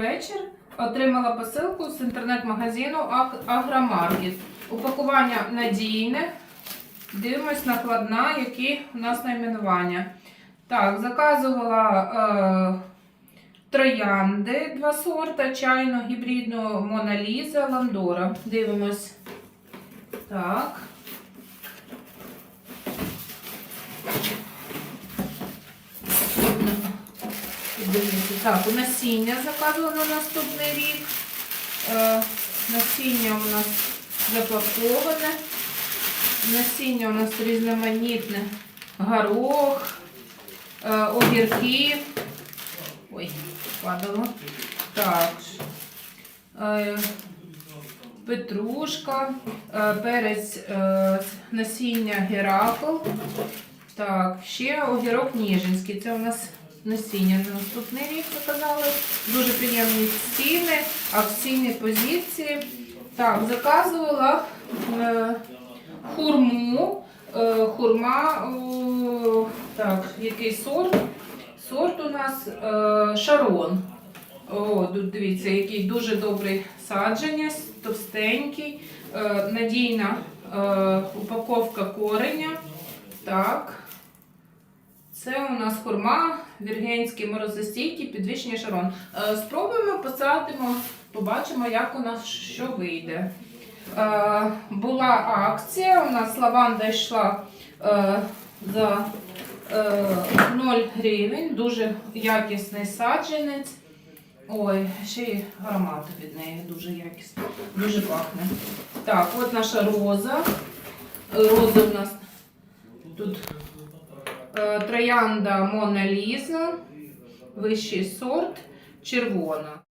Вечір отримала посилку з інтернет-магазину Аг- Агромаркет. Упакування надійне. Дивимось накладна, які у нас найменування. Так, заказувала е, троянди два сорта, чайно гібридну Моналіза, Ландора. Дивимось. Так. Дивіться, Так, у насіння заказувано на наступний рік. Е, насіння у нас запаковане. Насіння у нас різноманітне. Горох, е, огірки. Ой, падало. Так. Е, петрушка, е, перець е, насіння Геракл. Так, ще огірок Ніжинський. Це у нас насіння на наступний рік заказали. Дуже приємні ціни, акційні позиції. Так, заказувала е, хурму. Е, хурма, о, так, який сорт? Сорт у нас е, шарон. О, дивіться, який дуже добрий саджанець, товстенький, е, надійна е, упаковка кореня. Так. Це у нас хурма, віргенський морозостійкий, підвищення шарон. Е, спробуємо, посадимо, побачимо, як у нас що вийде. Е, була акція, у нас лаванда йшла е, за е, 0 гривень, дуже якісний саджанець. Ой, ще й аромат від неї дуже якісний, дуже пахне. Так, от наша роза. Роза в нас тут троянда Мона Ліза, вищий сорт, червона.